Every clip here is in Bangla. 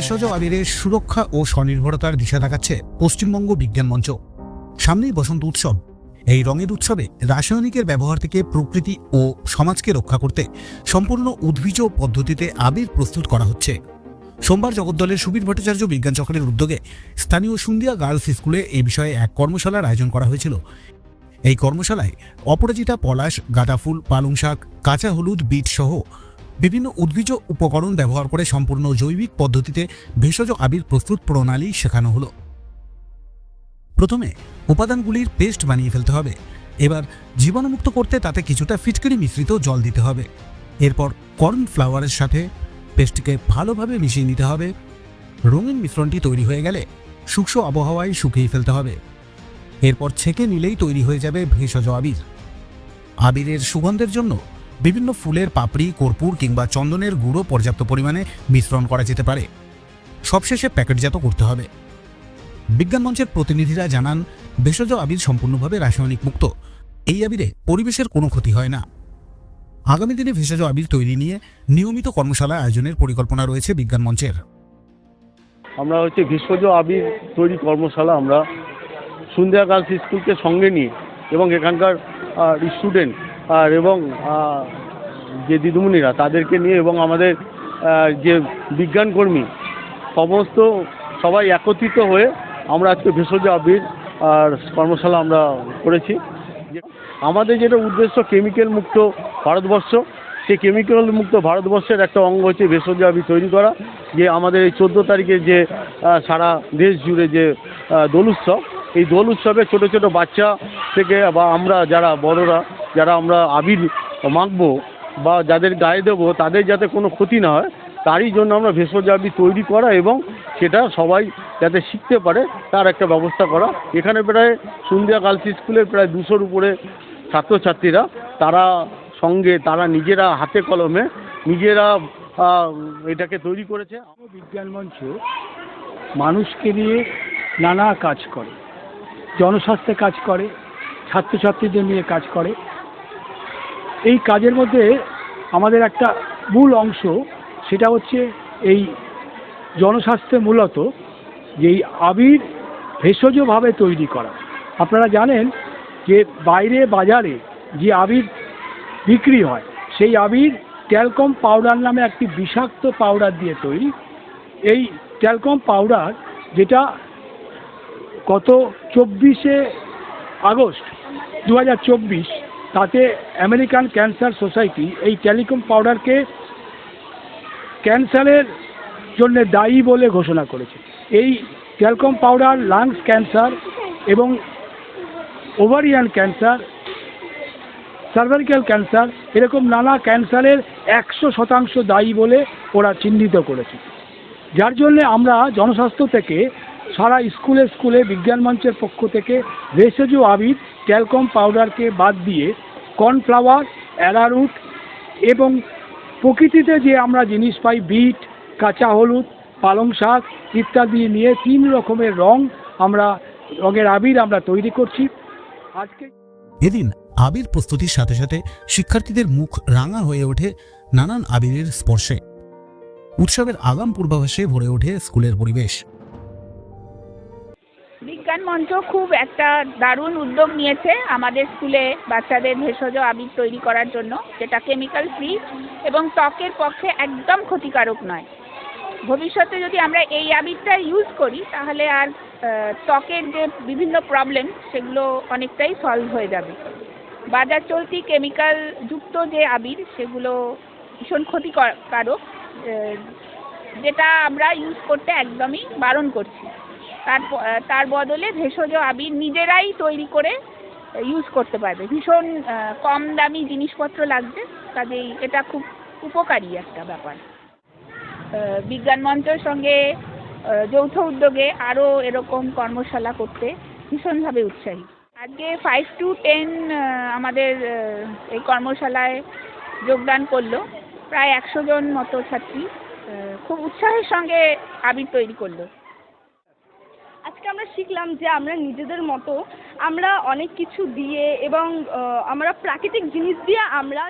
ভেষজ আবিরের সুরক্ষা ও স্বনির্ভরতার দিশা দেখাচ্ছে পশ্চিমবঙ্গ বিজ্ঞান মঞ্চ। সামনেই বসন্ত উৎসব। এই রঙের উৎসবে রাসায়নিকের ব্যবহার থেকে প্রকৃতি ও সমাজকে রক্ষা করতে সম্পূর্ণ উদ্ভিজ পদ্ধতিতে আবির প্রস্তুত করা হচ্ছে। সোমবার জগদ্দলের সুবীর ভট্টাচার্য বিজ্ঞান চক্রের উদ্যোগে স্থানীয় সুন্দিয়া গার্লস স্কুলে এ বিষয়ে এক কর্মশালার আয়োজন করা হয়েছিল। এই কর্মশালায় অপরাজিতা পলাশ গাঁদাফুল পালং শাক, কাঁচা হলুদ, বিট সহ বিভিন্ন উদ্ভিজ উপকরণ ব্যবহার করে সম্পূর্ণ জৈবিক পদ্ধতিতে ভেষজ আবির প্রস্তুত প্রণালী শেখানো হলো। প্রথমে উপাদানগুলির পেস্ট বানিয়ে ফেলতে হবে। এবার জীবাণুমুক্ত করতে তাতে কিছুটা ফিটকিরি মিশ্রিত জল দিতে হবে। এরপর কর্ন ফ্লাওয়ারের সাথে পেস্টকে ভালোভাবে মিশিয়ে নিতে হবে। রঙিন মিশ্রণটি তৈরি হয়ে গেলে শুষ্ক আবহাওয়ায় শুকিয়ে ফেলতে হবে। এরপর ছেঁকে নিলেই তৈরি হয়ে যাবে ভেষজ আবির। আবিরের সুগন্ধের জন্য বিভিন্ন ফুলের পাপড়ি, কর্পূর কিংবা চন্দনের গুঁড়ো পর্যাপ্ত পরিমাণে মিশ্রণ করা যেতে পারে। সবশেষে প্যাকেটজাত করতে হবে। বিজ্ঞান মঞ্চের প্রতিনিধিরা জানান, ভেষজ আবির সম্পূর্ণভাবে রাসায়নিক মুক্ত। এই আবিরে পরিবেশের কোনো ক্ষতি হয় না। আগামী দিনে ভেষজ আবির তৈরি নিয়ে নিয়মিত কর্মশালা আয়োজনের পরিকল্পনা রয়েছে বিজ্ঞান মঞ্চের। আমরা হচ্ছে ভেষজ আবির তৈরি কর্মশালা আমরা সন্ধ্যা গার্লস স্কুলকে সঙ্গে নিয়ে এবং এখানকার স্টুডেন্ট আর এবং যে দিদিমণিরা তাদেরকে নিয়ে এবং আমাদের যে বিজ্ঞানকর্মী, সমস্ত সবাই একত্রিত হয়ে আমরা আজকে ভেষজ আবির আর কর্মশালা আমরা করেছি। আমাদের যেটা উদ্দেশ্য কেমিক্যাল মুক্ত ভারতবর্ষ, সেই কেমিক্যাল মুক্ত ভারতবর্ষের একটা অঙ্গ হচ্ছে ভেষজ আবির তৈরি করা, যে আমাদের এই চোদ্দ তারিখে যে সারা দেশ জুড়ে যে দোল উৎসব, এই দোল উৎসবে ছোটো ছোটো বাচ্চা থেকে বা আমরা যারা বড়রা যারা আমরা আবির মাখবো বা যাদের গায়ে দেবো, তাদের যাতে কোনো ক্ষতি না হয়, তারই জন্য আমরা ভেষজ আবির তৈরি করা এবং সেটা সবাই যাতে শিখতে পারে, তার একটা ব্যবস্থা করা। এখানে প্রায় সন্ধ্যা গার্লস স্কুলের প্রায় দুশোর উপরে ছাত্রছাত্রীরা, তারা সঙ্গে, তারা নিজেরা হাতে কলমে নিজেরা এটাকে তৈরি করেছে। বিজ্ঞান মঞ্চ মানুষকে নিয়ে নানা কাজ করে, জনস্বাস্থ্যে কাজ করে, ছাত্রছাত্রীদের নিয়ে কাজ করে। এই কাজের মধ্যে আমাদের একটা মূল অংশ, সেটা হচ্ছে এই জনস্বাস্থ্যে মূলত যেই আবির ভেষজভাবে তৈরি করা। আপনারা জানেন যে বাইরে বাজারে যে আবির বিক্রি হয়, সেই আবির ট্যালকম পাউডার নামে একটি বিষাক্ত পাউডার দিয়ে তৈরি। এই ট্যালকম পাউডার যেটা গত চব্বিশে আগস্ট দু হাজার চব্বিশ তাতে আমেরিকান ক্যান্সার সোসাইটি এই ট্যালিকম পাউডারকে ক্যান্সারের জন্য দায়ী বলে ঘোষণা করেছে। এই ট্যালকম পাউডার, লাংস ক্যান্সার এবং ওভারিয়ান ক্যান্সার সার্ভারিক্যাল ক্যান্সার এরকম নানা ক্যান্সারের একশো শতাংশ দায়ী বলে ওরা চিহ্নিত করেছে। যার জন্যে আমরা জনস্বাস্থ্য থেকে সারা স্কুলে স্কুলে বিজ্ঞান মঞ্চের পক্ষ থেকে ভেষজ আবির ট্যালকম পাউডারকে বাদ দিয়ে কর্নফ্লাওয়ার, অ্যারারুট এবং প্রকৃতিতে যে আমরা জিনিস পাই, বিট, কাঁচা হলুদ, পালং শাক ইত্যাদি নিয়ে তিন রকমের রং আমরা, রঙের আবির আমরা তৈরি করছি। আজকে এদিন আবির প্রস্তুতির সাথে সাথে শিক্ষার্থীদের মুখ রাঙা হয়ে ওঠে নানান আবিরের স্পর্শে। উৎসবের আগাম পূর্বাভাসে ভরে ওঠে স্কুলের পরিবেশ। বিজ্ঞান মঞ্চ খুব একটা দারুণ উদ্যোগ নিয়েছে আমাদের স্কুলে বাচ্চাদের ভেষজ আবির তৈরি করার জন্য, যেটা কেমিক্যাল ফ্রি এবং ত্বকের পক্ষে একদম ক্ষতিকারক নয়। ভবিষ্যতে যদি আমরা এই আবিরটা ইউজ করি, তাহলে আর ত্বকের যে বিভিন্ন প্রবলেম সেগুলো অনেকটাই সলভ হয়ে যাবে। বাজার চলতি কেমিক্যাল যুক্ত যে আবির, সেগুলো ভীষণ ক্ষতিকারক যেটা আমরা ইউজ করতে একদমই বারণ করছি। তার তার বদলে ভেষজ আবির নিজেরাই তৈরি করে ইউজ করতে পারবে। ভীষণ কম দামি জিনিসপত্র লাগবে, কাজেই এটা খুব উপকারী একটা ব্যাপার। বিজ্ঞান মঞ্চের সঙ্গে যৌথ উদ্যোগে আরও এরকম কর্মশালা করতে ভীষণভাবে উৎসাহী। আজকে ফাইভ টু টেন আমাদের এই কর্মশালায় যোগদান করল প্রায় একশো জন মতো ছাত্রী খুব উৎসাহের সঙ্গে আবির তৈরি করল। আজকে আমরা শিখলাম যে আমরা নিজেদের মতো আমরা অনেক কিছু দিয়ে এবং আমরা প্রাকৃতিক জিনিস দিয়ে আমরা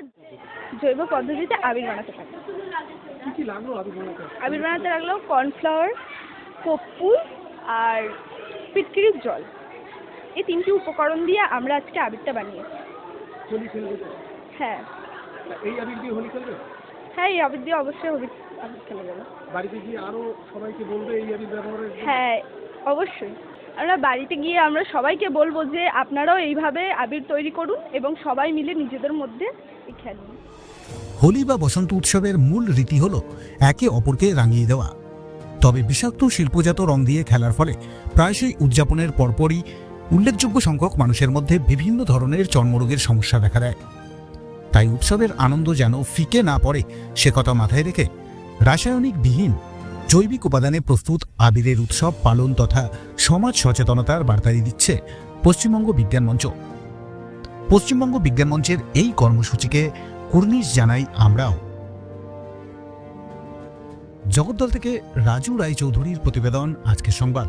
জৈব পদ্ধতিতে আবির বানাতে পারি। আবির বানাতে লাগল কর্নফ্লাওয়ার কর্পূর আর পিটকিরির জল। এই তিনটি উপকরণ দিয়ে আমরা আজকে আবিরটা বানিয়েছি? হ্যাঁ। এই আবির দিয়ে হোলি খেলবে? হ্যাঁ এই আবির দিয়ে অবশ্যই আবির আবির খেলে যাবে। বাড়িতে গিয়ে আরও সবাইকে বলবে এই আবির ব্যবহারের হ্যাঁ অবশ্যই। আমরা বাড়িতে গিয়ে আমরা সবাইকে বলব যে আপনারাও এইভাবে আবির তৈরি করুন এবং সবাই মিলে নিজেদের মধ্যে খেলুন হোলি বা বসন্ত উৎসবের মূল রীতি হল একে অপরকে রাঙিয়ে দেওয়া। তবে বিষাক্ত শিল্পজাত রং দিয়ে খেলার ফলে প্রায়শই উদযাপনের পরপরই উল্লেখযোগ্য সংখ্যক মানুষের মধ্যে বিভিন্ন ধরনের চর্মরোগের সমস্যা দেখা দেয়। তাই উৎসবের আনন্দ যেন ফিকে না পড়ে সে কথা মাথায় রেখে রাসায়নিক বিহীন জৈবিক উপাদানে প্রস্তুত আবিরের উৎসব পালন তথা সমাজ সচেতনতার বার্তা দিচ্ছে পশ্চিমবঙ্গ বিজ্ঞান মঞ্চ। পশ্চিমবঙ্গ বিজ্ঞান মঞ্চের এই কর্মসূচিকে কুর্নিশ জানাই আমরাও। জগদ্দল থেকে রাজু রায়চৌধুরীর প্রতিবেদন, আজকের সংবাদ।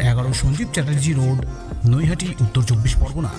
এগারো সঞ্জীব চ্যাটার্জি রোড নৈহাটি উত্তর চব্বিশ পরগনা।